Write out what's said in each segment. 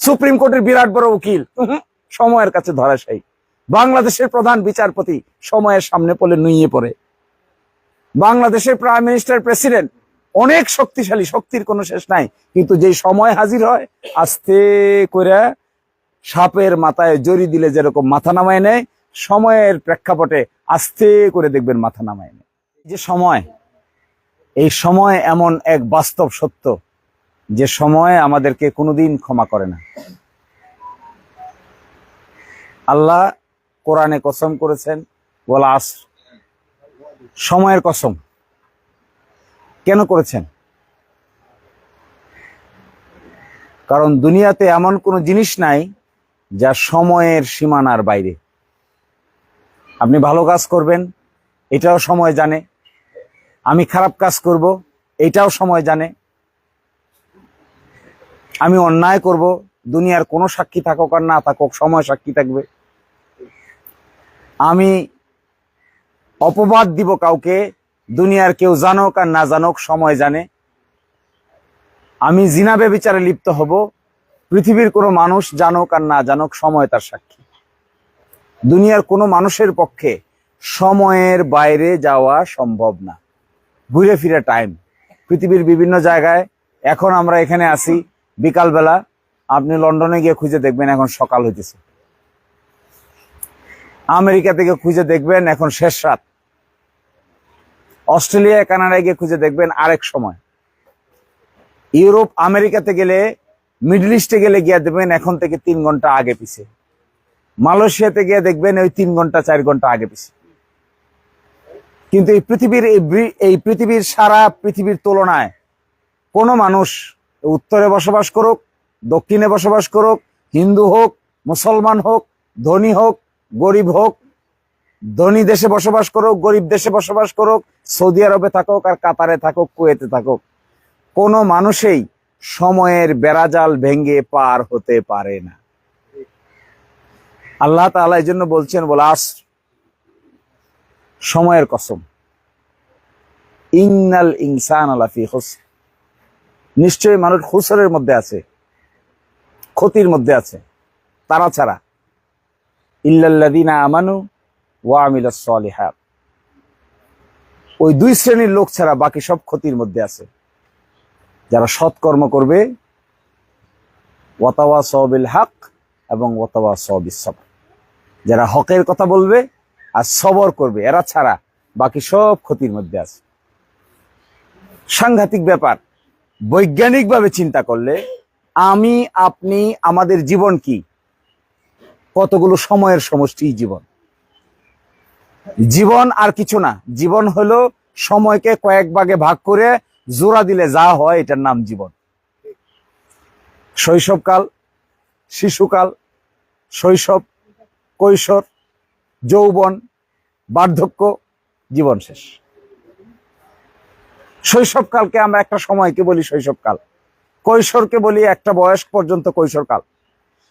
Supreme কোর্টের বিরাট বড় উকিল। সময়ের কাছে ধরাশায়ী। বাংলাদেশের প্রধান বিচারপতি সময়ের সামনে পড়লে নুইয়ে পড়ে। বাংলাদেশের প্রাইম মিনিস্টার প্রেসিডেন্ট অনেক শক্তিশালী, শক্তির কোনো শেষ নাই। কিন্তু যে সময় হাজির হয়, আস্তে করে সাপের মাথায় জড়ি দিলে যেরকম মাথা নামায় নেয়, সময়ের প্রেক্ষাপটে আস্তে করে দেখবেন মাথা নামায় নেয়। যে সময়, এই সময় এমন এক বাস্তব সত্য যে সময় আমাদেরকে কোনোদিন ক্ষমা করে না। আল্লাহ কোরআনে কসম করেছেন বলা আস সময়ের কসম। কেন করেছেন? কারণ দুনিয়াতে এমন কোনো জিনিস নাই যা সময়ের সীমানার বাইরে। আপনি ভালো কাজ করবেন, এটাও সময় জানে। আমি খারাপ কাজ করব, এটাও সময় জানে। আমি অন্যায় করব, দুনিয়ার কোনো সাক্ষী থাকুক আর না থাকুক, সময় সাক্ষী থাকবে। আমি অপবাদ দিব কাউকে, দুনিয়ার কেউ জানুক আর না জানুক, সময় জানে। আমি জিনাবে বিচারে লিপ্ত হব, পৃথিবীর কোনো মানুষ জানুক আর না জানুক, সময় তার সাক্ষী। দুনিয়ার কোনো মানুষের পক্ষে সময়ের বাইরে যাওয়া সম্ভব না। ঘুরে ফিরে টাইম পৃথিবীর বিভিন্ন জায়গায় এখন আমরা এখানে আসি বিকালবেলা আপনি লন্ডনে গিয়ে খুঁজে দেখবেন এখন সকাল হইতেছে। আমেরিকা থেকে খুঁজে দেখবেন এখন শেষ রাত। অস্ট্রেলিয়া, কানাডায় গিয়ে খুঁজে দেখবেন আরেক সময়। ইউরোপ, আমেরিকাতে গেলে, মিডল ইস্টে গেলে গিয়ে দেখবেন এখন থেকে তিন ঘণ্টা আগে পিছে। মালয়েশিয়াতে গিয়ে দেখবেন ওই তিন ঘণ্টা, চার ঘণ্টা আগে পিছে। কিন্তু এই পৃথিবীর এই পৃথিবীর সারা পৃথিবীর তুলনায় কোনো মানুষ উত্তরে বসবাস করুক, দক্ষিণে বসবাস করুক, হিন্দু হোক, মুসলমান হোক, ধনী হোক, গরিব হোক, ধনী দেশে বসবাস করুক, গরিব দেশে বসবাস করুক, সৌদি আরবে থাকুক আর কাতারে থাকুক, কুয়েতে থাকুক, কোনো মানুষেই সময়ের বেড়াজাল ভেঙে পার হতে পারে না। আল্লাহ তাআলা এই জন্য বলছেন, বলে আস, সময়ের কসম। ইংনাল ইনসান আলাফি হুস নিশ্চয়ই মানুষ হুসরের মধ্যে আছে, ক্ষতির মধ্যে আছে, তারা ছাড়া। ইল্লাল্লাযীনা আমানু ওয়া আমিলাস সলিহাত। ওই দুই শ্রেণির লোক ছাড়া বাকি সব ক্ষতির মধ্যে আছে। যারা সৎকর্ম করবে ওয়াতাওয়া সবিল হক এবং ওয়াতাওয়া সবিস সবর যারা হকের কথা বলবে আর সবর করবে, এরা ছাড়া বাকি সব ক্ষতির মধ্যে আছে। সাংঘাতিক ব্যাপার। বৈজ্ঞানিকভাবে চিন্তা করলে আমি, আপনি, আমাদের জীবন কি? কতগুলো সময়ের সমষ্টি জীবন? জীবন আর কিছু না, জীবন হলো সময়কে কয়েক ভাগে ভাগ করে জোড়া দিলে যা হয় এটার নাম জীবন। শৈশবকাল, শিশুকাল, শৈশব, কৈশোর, যৌবন, বার্ধক্য, জীবন শেষ। শৈশবকালকে আমরা একটা সময়কে বলি শৈশবকাল। কৈশোরকে বলি একটা বয়স পর্যন্ত কৈশোরকাল।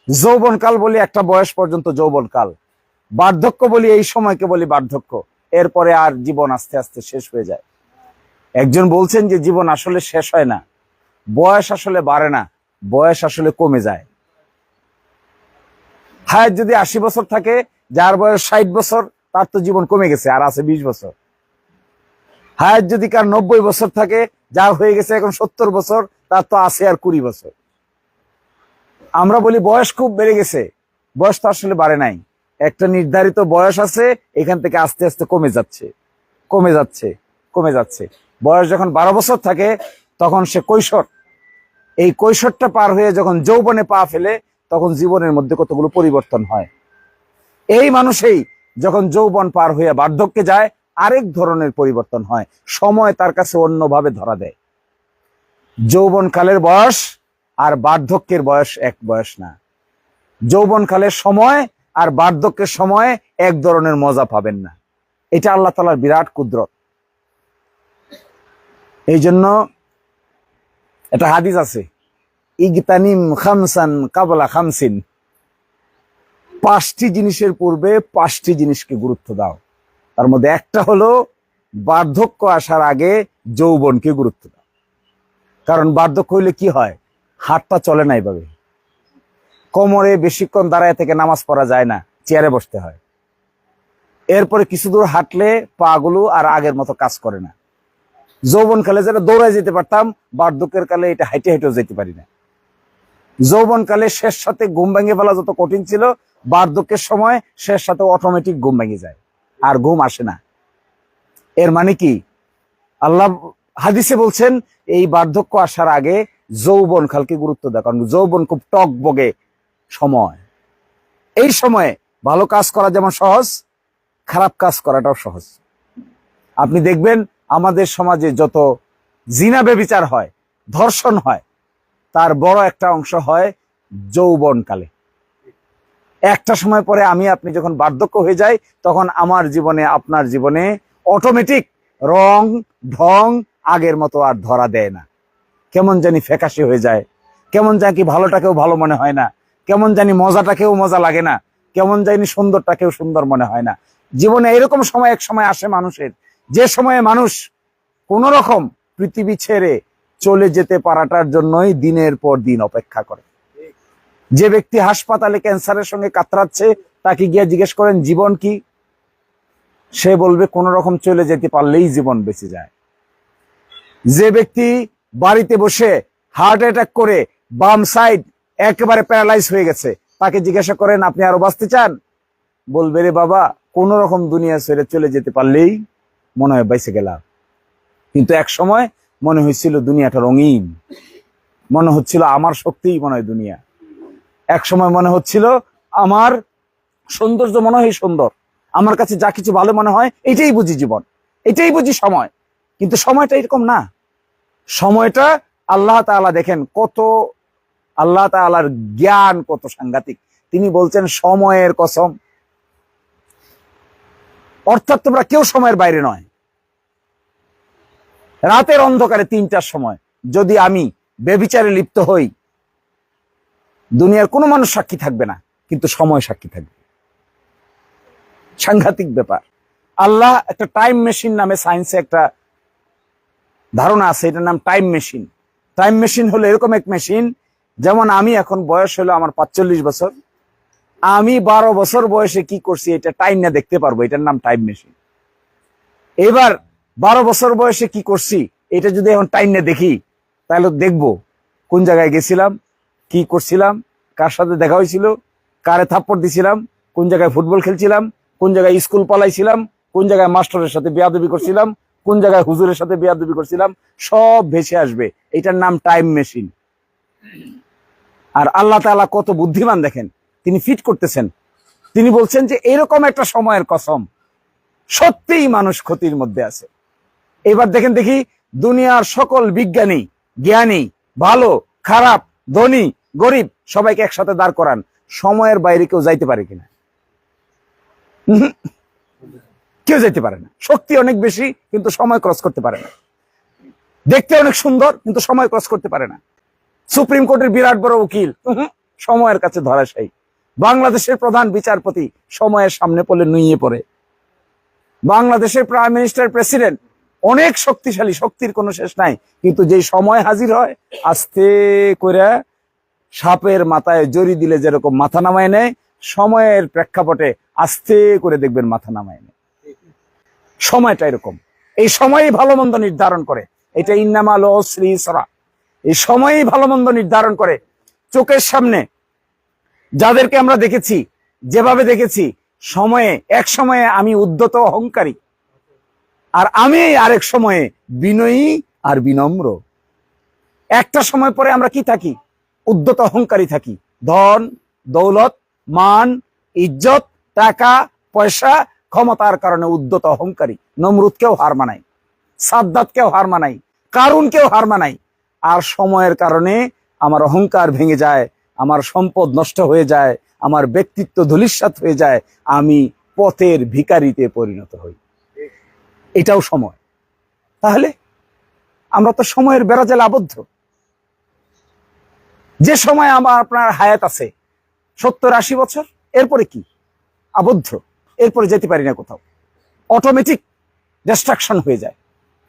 যৌবনকাল বলি একটা বয়স পর্যন্ত যৌবনকাল। বার্ধক্য বলি এই সময়কে বলি বার্ধক্য। এরপরে আর জীবন আস্তে আস্তে শেষ হয়ে যায়। একজন বলছেন যে জীবন আসলে শেষ হয় না। বয়স আসলে বাড়ে না, বয়স আসলে কমে যায়। হায়াত যদি আশি বছর থাকে, যার বয়স ষাট বছর, তার তো জীবন কমে গেছে, আর আছে বিশ বছর। হায়াত যদি কার নব্বই বছর থাকে, যা হয়ে গেছে এখন সত্তর বছর, তার তো আছে আর কুড়ি বছর। আমরা বলি বয়স খুব বেড়ে গেছে, বয়স তো আসলে বাড়ে নাই। একটা নির্ধারিত বয়স আছে, এখান থেকে আস্তে আস্তে কমে যাচ্ছে কমে যাচ্ছে কমে যাচ্ছে। বয়স যখন বারো বছর থাকে, তখন সে কৈশোর। এই কৈশোরটা পার হয়ে যখন যৌবনে পা ফেলে, তখন জীবনের মধ্যে কতগুলো পরিবর্তন হয়। এই মানুষেই যখন যৌবন পার হয়ে বার্ধক্যে যায় আরেক ধরনের পরিবর্তন হয়। সময় তার কাছে অন্যভাবে ধরা দেয়। যৌবনকালের বয়স আর বার্ধক্যের বয়স এক বয়স না। যৌবনকালের সময় আর বার্ধক্যের সময় এক ধরনের মজা পাবেন না। এটা আল্লাহ তালার বিরাট কুদরত। এই জন্য এটা হাদিস আছে, ইগতানিম খামসান কাবলা খামসিন। পাঁচটি জিনিসের পূর্বে পাঁচটি জিনিসকে গুরুত্ব দাও। তার মধ্যে একটা হলো বার্ধক্য আসার আগে যৌবনকে গুরুত্ব দাও। কারণ বার্ধক্য হইলে কি হয়? হাতটা চলে না এইভাবে কোমরে বেশিক্ষণ দাঁড়ায় থেকে নামাজ পড়া যায় না, চেয়ারে বসতে হয়। এরপরে কিছু দূর হাঁটলে পা গুলো আর আগের মতো কাজ করে না। যৌবন কালে যারা দৌড়ায় যেতে পারতাম, বার্ধক্যের কালে এটা হাইটে হাইটেও যেতে পারি না। যৌবন কালে শেষ সাথে ঘুম ভেঙে ফেলা যত কঠিন ছিল, বার্ধক্যের সময় শেষ সাথে অটোমেটিক ঘুম ভেঙে যায়। আর ঘুম আসে না। এর মানে কি? আল্লাহ হাদিসে বলছেন, এই বার্ধক্য আসার আগে যৌবন কালকে গুরুত্ব দেয় কারণ যৌবন খুব টক বগে সময়। এই সময়ে ভালো কাজ করা যেমন সহজ, খারাপ কাজ করাটাও সহজ। আপনি দেখবেন, আমাদের সমাজে যত জিনা বেবিচার হয়, ধর্ষণ হয়, তার বড় একটা অংশ হয় যৌবনকালে। একটা সময় পরে আমি, আপনি যখন বার্ধক্য হয়ে যাই, তখন আমার জীবনে, আপনার জীবনে অটোমেটিক রং, ঢং আগের মতো আর ধরা দেয় না। কেমন জানি ফ্যাকাশে হয়ে যায়। কেমন জানি ভালোটাকেও ভালো মনে হয় না। কেমন জানি মজাটাকেও মজা লাগে না। কেমন জানি সুন্দরটাকেও সুন্দর মনে হয় না। জীবনে এরকম সময় এক সময় আসে মানুষের। যে সময়ে মানুষ কোন রকম পৃথিবী ছেড়ে চলে যেতে পারাটার জন্যই দিনের পর দিন অপেক্ষা করে। যে ব্যক্তি হাসপাতালে ক্যান্সারের সঙ্গে কাতরাচ্ছে, তাকে গিয়ে জিজ্ঞেস করেন, জীবন কি? সে বলবে, কোন রকম চলে যেতে পারলেই জীবন বেঁচে যায়। যে ব্যক্তি বাড়িতে বসে হার্ট অ্যাটাক করে, বাম সাইড একেবারে প্যারালাইজ হয়ে গেছে, তাকে জিজ্ঞাসা করেন, আপনি আরও বাঁচতে চান? বলবে, রে বাবা, কোন রকম দুনিয়া ছেড়ে চলে যেতে পারলেই মনে হয় বেঁচে গেলাম। কিন্তু এক সময় মনে হয়েছিল, দুনিয়াটা রঙিন। মনে হচ্ছিল, আমার শক্তিই মনে হয় দুনিয়া। এক সময় মনে হচ্ছিল, আমার সৌন্দর্য মনে হয় সুন্দর। আমার কাছে যা কিছু ভালো মনে হয়, এটাই বুঝি জীবন। এটাই বুঝি সময়। কিন্তু সময়টা এরকম না। সময়টা আল্লাহ তাআলা দেখেন কত, আল্লাহ তাআলার জ্ঞান কত সাংঘাতিক। তিনি বলছেন, সময়ের কসম। অর্থাৎ তোমরা কেউ সময়ের বাইরে নয়। রাতের অন্ধকারে তিনটার সময় যদি আমি বেবিচারে লিপ্ত হই দুনিয়ার কোনো মানুষ সাক্ষী থাকবে না, কিন্তু সময় সাক্ষী থাকবে। সাংঘাতিক ব্যাপার। আল্লাহ একটা টাইম মেশিন নামে সায়েন্সে একটা ধারণা আছে, এটার নাম টাইম মেশিন টাইম মেশিন হলো এরকম এক মেশিন যেমন আমি এখন বয়স হলো আমার পাঁচচল্লিশ বছর। আমি বারো বছর বয়সে কি করছি, এটা টাইম না দেখতে পারব, এটার নাম টাইম মেশিন এবার বারো বছর বয়সে কি করছি, এটা যদি এখন টাইম না দেখি, তাহলে দেখব কোন জায়গায় গেছিলাম কি করছিলাম? কার সাথে দেখা হয়েছিল? কারে থাপ্পড় দিছিলাম? কোন জায়গায় ফুটবল খেলছিলাম? কোন জায়গায় স্কুল পালাইছিলাম? কোন জায়গায় মাস্টারের সাথে বিয়াদবি করছিলাম? কোন জায়গায় হুজুরের সাথে বিয়াদবি করছিলাম? সব ভেসে আসবে। এটার নাম টাইম মেশিন আর আল্লাহ তাআলা কত বুদ্ধিমান দেখেন। তিনি ফিট করতেছেন। তিনি বলছেন যে, এরকম একটা সময়ের কসম সত্যিই মানুষ ক্ষতির মধ্যে আছে। এবার দেখেন দেখি, দুনিয়ার সকল বিজ্ঞানী, জ্ঞানী, ভালো, খারাপ, ধনী গরিব, সবাইকে একসাথে দাঁড় করান। সময়ের বাইরে কেউ যাইতে পারে কিনা? কেউ যেতে পারে না। শক্তি অনেক বেশি, কিন্তু সময় ক্রস করতে পারে না। দেখতে অনেক সুন্দর, কিন্তু সময় ক্রস করতে পারে না। সুপ্রিম কোর্টের বিরাট বড় উকিল, সময়ের কাছে ধরাশায়ী। বাংলাদেশের প্রধান বিচারপতি সময়ের সামনে পড়লে নুইয়ে পড়ে। বাংলাদেশের প্রাইম মিনিস্টার প্রেসিডেন্ট অনেক শক্তিশালী, শক্তির কোনো শেষ নাই। কিন্তু যেই সময় হাজির হয়, আস্তে করে সাপের মাথায় জড়ি দিলে যেরকম মাথা নামায় নেয়, সময়ের প্রেক্ষাপটে আস্তে করে দেখবেন মাথা নামায় নেয়। সময়টা এরকম। এই সময়ই ভালো মন্দ নির্ধারণ করে। এটা ইন্নামাল শ্রী সরা এই সময়ই ভালো মন্দ নির্ধারণ করে। চোখের সামনে যাদেরকে আমরা দেখেছি, যেভাবে দেখেছি, সময়ে, এক সময়ে আমি উদ্যত অহংকারী। আর আমি আরেক সময়ে বিনয়ী আর বিনম্র। একটা সময় পরে আমরা কি থাকি? উদ্যত অহংকারী থাকি। ধন, দৌলত, মান, ইজ্জত, টাকা, পয়সা ক্ষমতার কারণে উদ্যত অহংকারী নমরুদকেও হার মানাই সাদ্দাতকেও হার মানাই কারুনকেও হার মানাই আর সময়ের কারণে আমার অহংকার ভেঙে যায়, আমার সম্পদ নষ্ট হয়ে যায়, আমার ব্যক্তিত্ব ধূলিসাৎ হয়ে যায়, আমি পথের ভিকারিতে পরিণত হই। এটাও সময়। তাহলে আমরা তো সময়ের বেড়াজালে আবদ্ধ। যে সময় আমার আপনার হায়াত আছে, সত্তর আশি বছর, এরপরে কি? আবদ্ধ। এরপরে যেতে পারি না কোথাও। অটোমেটিক ডিস্ট্রাকশন হয়ে যায়।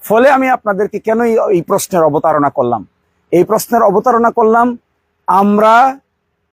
ফলে আমি আপনাদেরকে কেনই এই- প্রশ্নের অবতারণা করলাম? এই প্রশ্নের অবতারণা করলাম, আমরা